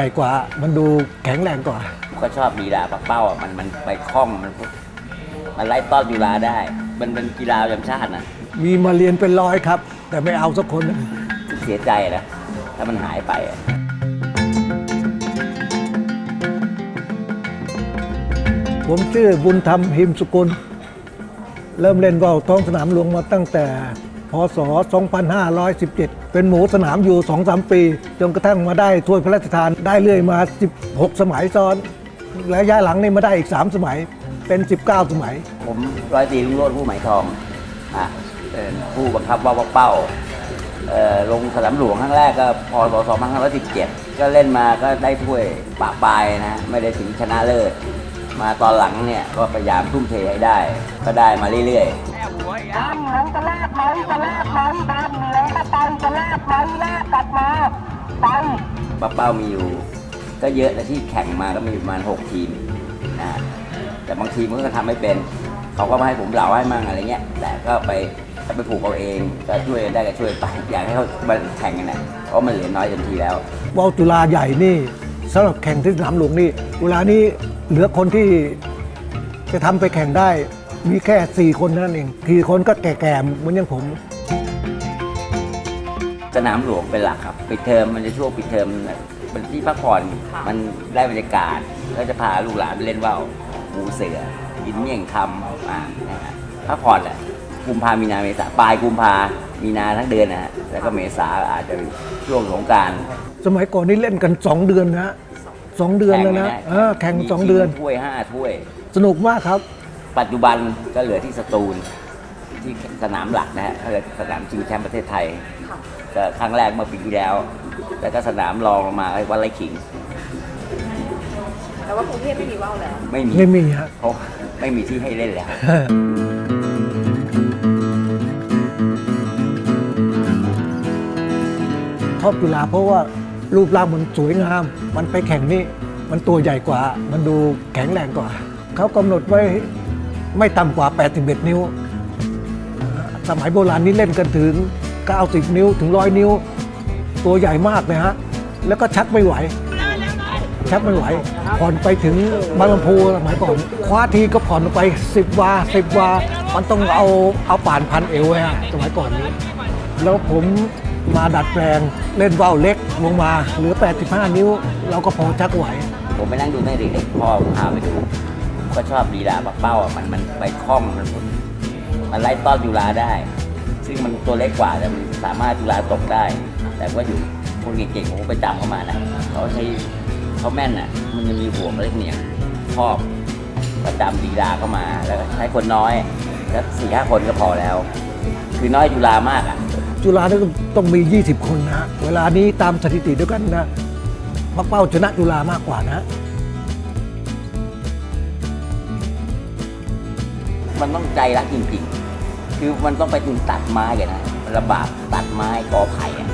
ใหญ่กว่ามันดูแข็งแรงกว่า ก็ชอบลีลาปักเป้าอะมันมันไปคล่องมันมันไล่ต้อนยูลาได้ มันเป็นกีฬาประจำชาตินะมีมาเรียนเป็นร้อยครับ แต่ไม่เอาสักคนหนึ่งเสียใจนะถ้ามันหายไปอะผมชื่อบุญธรรมหิมสุกุล เริ่มเล่นว่าวท้องสนามหลวงมาตั้งแต่ พศ 2517 เป็นหมูสนามอยู่ 2-3 ปี จนกระทั่งมาได้ถ้วยพระราชทานได้เรื่อยมา 16 สมัยซ้อน และย้ายหลังนี่มาได้อีก 3 สมัยเป็น 19 สมัย ผมร้อยตรีลุงโรดผู้หมายทองอะผู้บังคับว่าวปักเป้าลงสนามหลวงครั้งแรกก็พศ2517 ก็เล่นมาก็ได้ถ้วยปะปลายนะ ไม่ได้ถึงชนะเลิศ มาตอนหลังเนี่ยก็พยายามทุ่มเทให้ได้ ก็ได้มาเรื่อยๆดำเหลืองจะลากไหมจะลากไหมดำเหลืองก็ไปจะลากไหมลากกลับมาไปป้าเป้ามีอยู่ ก็เยอะแต่ที่แข่งมาก็มีประมาณ 6 ทีมนะ แต่บางทีมก็ทำไม่เป็น เขาก็มาให้ผมเหล่าให้มั่งอะไรเงี้ย แต่ก็ไปถ้าไปผูกเอาเองก็ช่วยได้ก็ช่วยไป อยากให้เขามาแข่งกันนะเพราะมันเหลือน้อยเต็มทีแล้วว่าวจุฬาใหญ่นี่ สำหรับแข่งที่สนามหลวงนี่จุฬานี้เหลือคนที่จะทำไปแข่งได้ มีแค่ 4 คนเท่านั้นเองกี่คนก็แก่ๆเหมือนอย่างผม สนามหลวงเป็นหลักครับปิดเทอมมันจะช่วงปิดเทอมเป็นที่พักผ่อนมันได้บรรยากาศก็จะพาลูกหลานไปเล่นว่าวหมูเสือกินเมี่ยงคำอ่านะฮะพักผ่อนแหละ กุมภามีนาเมษาปลายกุมภามีนาทั้งเดือนนะฮะแล้วก็เมษาอาจจะช่วงสงกราร สมัยก่อนนี่เล่นกัน 2 เดือนนะฮะสองเดือนแล้วนะเออแข่งสองเดือน ถ้วยห้าถ้วย สนุกมากครับ ปัจจุบันก็เหลือที่สตูล ที่สนามหลักนะฮะก็เลยสนามชิงแชมป์ประเทศไทยก็ครั้งแรกเมื่อปีที่แล้ว แล้วก็สนามรองลงมาไอ้วัดไร่ขิง แต่ว่ากรุงเทพไม่มีว่าวแล้วไม่มีไม่มีฮะ เพราะไม่มีที่ให้เล่นแล้ว ชอบจุฬาเพราะว่ารูปร่างมันสวยงาม มันไปแข่งนี่มันตัวใหญ่กว่า มันดูแข็งแรงกว่า เขากำหนดไว้ไม่ต่ำกว่า 81 นิ้ว สมัยโบราณนี่เล่นกันถึง 90 นิ้วถึง 100 นิ้ว ตัวใหญ่มากเลยฮะ แล้วก็ชักไม่ไหว ชักไม่ไหว ผ่อนไปถึงบางลำพูสมัยก่อน คว้าทีก็ผ่อนไป 10 วา 10 วา มันต้องเอาเอาป่านพันเอวฮะสมัยก่อนนี้ แล้วผม มาดัดแปลงเล่นว่าวเล็กลงมาเหลือ 85 นิ้ว เราก็พอชักไหว ผมไปนั่งดูตั้งแต่เด็กๆพ่อผมพาไปดูก็ชอบลีลาปักเป้าอะมันมันไปคล่องมันมันไล่ต้อนยูลาได้ ซึ่งมันตัวเล็กกว่าแต่มันสามารถยูลาตกได้ แต่ว่าอยู่คนเก่งๆผมไปจำเขามานะเขาใช้เขาแม่นอะ มันจะมีห่วงเล็กเนี่ยงครอบประจำลีลาเข้ามาแล้วใช้คนน้อยแล้วสี่ห้าคนก็พอแล้ว คือน้อยยูลามากอะ จุฬาเนี่ยต้องมี 20 คนนะ เวลานี้ตามสถิติด้วยกันนะปักเป้าชนะจุฬามากกว่านะ มันต้องใจรักจริงๆ คือมันต้องไปถึงตัดไม้กันนะมันลำบากตัดไม้กอไผ่อะ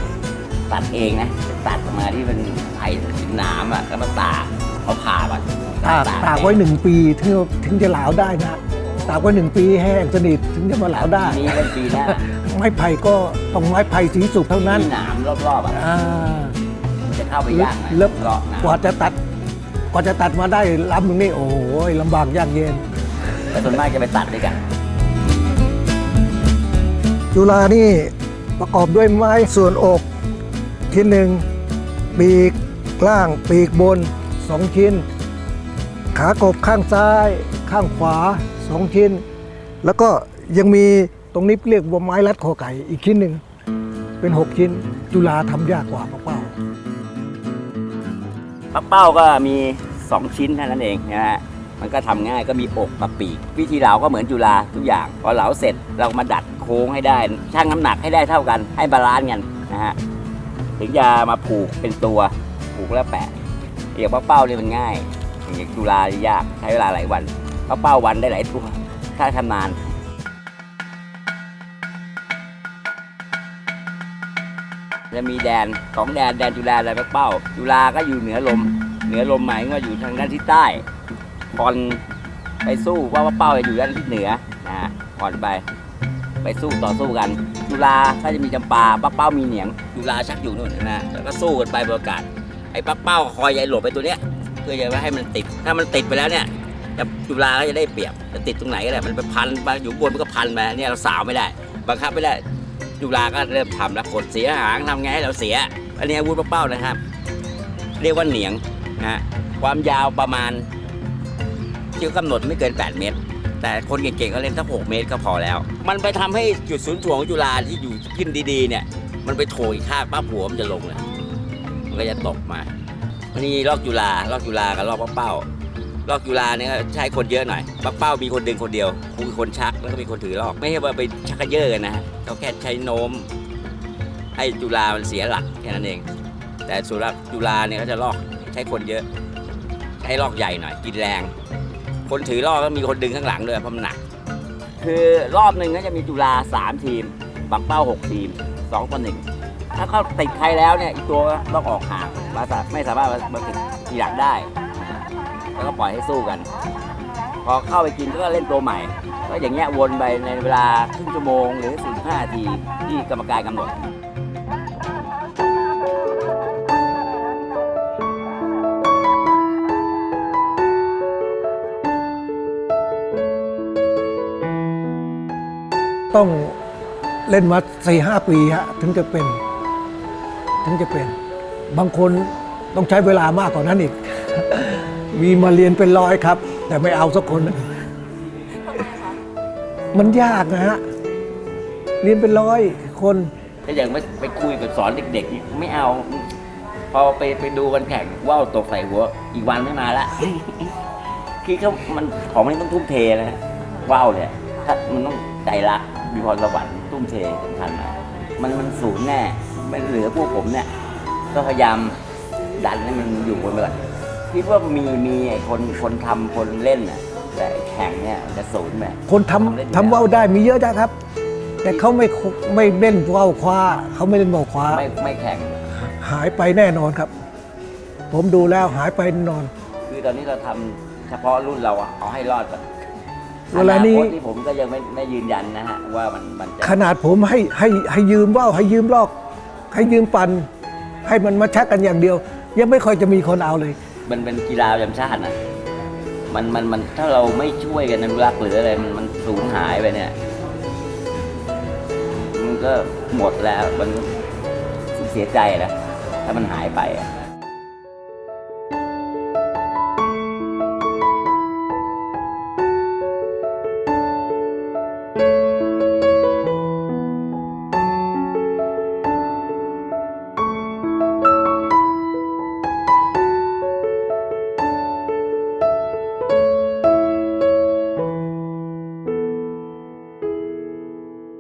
ตัดเองนะ ตัดมาที่เป็นไผ่ถึงหนามอะแล้วมาตากเขาผ่าก่อนตากตากไว้หนึ่งปีถึงถึงจะเหลาได้นะ ตากไว้หนึ่งปีให้แห้งสนิทถึงจะมาเหลาได้ปีนี้เป็นปีหน้าไม้ไผ่ก็ต้องไม้ไผ่สีสุกเท่านั้นที่หนามรอบๆอะอ่า มันจะเข้าไปยากหน่อยแล้วเลาะหนามกว่าจะตัดกว่าจะตัดมาได้ลำหนึงนี่โอ้ยลำบากยากเย็น แต่ส่วนมากจะไปตัดด้วยกัน จุฬานี่ประกอบด้วยไม้ส่วนอกชิ้นหนึ่งปีกล่างปีกบนสองชิ้น ขากบข้างซ้าย ข้างขวาสองชิ้น แล้วก็ยังมีตรงนี้เรียกว่าไม้รัดคอไก่อีกชิ้นหนึ่งเป็น 6 ชิ้น จุฬาทำยากกว่าเป้าปักเป้าก็มี 2 ชิ้นเท่านั้นเองนะฮะมันก็ทำง่ายก็มีอกกับปีก วิธีเหลาก็เหมือนจุฬาทุกอย่างพอเหลาเสร็จเรามาดัดโค้งให้ได้ชั่งน้ำหนักให้ได้เท่ากัน ให้บาลานซ์กันนะฮะถึงจะมาผูกเป็นตัวผูกแล้วแปะอย่างปักเป้าเนี่ยมันง่ายอย่างจุฬายากใช้เวลาหลายวัน ปักเป้าวันได้หลายตัว ถ้าทำนานจะมีแดนสองแดนแดนจุฬาแดนปักเป้า จุฬาก็อยู่เหนือลม เหนือลมหมายว่าอยู่ทางด้านทิศใต้ผ่อนไปสู้ว่าว่าเป้าจะอยู่ด้านทิศเหนือนะฮะผ่อนไปไปสู้ต่อสู้กัน จุฬาก็จะมีจำปาปักเป้ามีเหนียง จุฬาชักอยู่นู่นนะแล้วก็สู้กันไปประกาศไอ้ปักเป้าคอยยายหลบไปตัวเนี้ยเพื่อจะไม่ให้มันติด ถ้ามันติดไปแล้วเนี่ย จะจุฬาก็จะได้เปรียบจะติดตรงไหนก็ได้มันไปพันไปอยู่บนมันก็พันไปเนี่ยเราสาวไม่ได้ บังคับไม่ได้จุฬาก็เริ่มทำแล้วกดเสียหางทำไงให้เราเสีย อันนี้อาวุธปักเป้านะครับ เรียกว่าเหนียงนะฮะความยาวประมาณที่กำหนดไม่เกิน 8 เมตร แต่คนเก่งๆก็เล่นสัก6เมตรก็พอแล้ว มันไปทำให้จุดศูนย์ถ่วงจุฬาที่อยู่ขึ้นดีๆเนี่ย มันไปโถอีกข้างป้าผัวมันจะลงเลยมันก็จะตกมานี่ลอกจุฬาลอกจุฬากับลอกปักเป้า ลอกจุฬาเนี่ยใช้คนเยอะหน่อยปักเป้ามีคนดึงคนเดียวครูมีคนชักแล้วก็มีคนถือลอก ไม่ใช่ว่าไปชักกระเยอะกันนะเขาแค่ใช้โน้มให้จุฬามันเสียหลักแค่นั้นเอง แต่สุรักจุฬาเนี่ยเขาจะลอกใช้คนเยอะ ใช้ลอกใหญ่หน่อย กินแรง คนถือลอกก็มีคนดึงข้างหลังด้วยเพราะมันหนัก คือรอบหนึ่งก็จะมีจุฬาสามทีมปักเป้าหกทีมสองต่อหนึ่งถ้าเขาติดใครแล้วเนี่ยอีกตัวต้องออกห่างไม่สามารถมาติดทีหลังได้ แล้วก็ปล่อยให้สู้กัน พอเข้าไปกินก็เล่นตัวใหม่ ก็อย่างเงี้ยวนไปในเวลาครึ่งชั่วโมงหรือ45นาทีที่กรรมการกำหนดต้องเล่นมาสี่ห้าปีฮะถึงจะเป็น ถึงจะเป็น บางคนต้องใช้เวลามากกว่านั้นอีก มีมาเรียนเป็นร้อยครับ แต่ไม่เอาสักคนมันยากนะฮะ เรียนเป็นร้อยคน ถ้าอย่างไปไปคุยกับสอนเด็กๆนี่ไม่เอา พอไปไปดูกันแข่งว่าวตกใส่หัว อีกวันไม่มาละ คือเขามันของมันต้องทุ่มเทนะฮะว่าวเนี่ยถ้ามันต้องใจรักมีพรสวรรค์ทุ่มเทสำคัญนะมันมันสูญแน่ไม่เหลือพวกผมเนี่ย ก็พยายามดันให้มันอยู่บนไปก่อน คิดว่ามีมีไอ้คนคนทำคนเล่นน่ะแต่ไอ้แข่งเนี่ยมันจะสูญไปคนทำทำว่าวได้มีเยอะนะครับ แต่เขาไม่คุไม่เล่นว่าวคว้าเขาไม่เล่นว่าวคว้า ไม่ไม่แข่ง หายไปแน่นอนครับ ผมดูแล้วหายไปแน่นอน คือตอนนี้เราทำเฉพาะรุ่นเราอะเอาให้รอดก่อนเวลานี้ อคตที่ผมก็ยังไม่ไม่ยืนยันนะฮะว่ามันมันจะขนาดผมให้ให้ให้ยืมว่าวให้ยืมลอก ให้ยืมปัน ให้มันมาชักกันอย่างเดียว ยังไม่ค่อยจะมีคนเอาเลย มันเป็นกีฬาประจำชาตินะมันมันมันถ้าเราไม่ช่วยกันอนุรักษ์หรืออะไรมันมันสูญหายไปเนี่ย มันก็หมดแล้วมันเสียใจนะถ้ามันหายไปอะ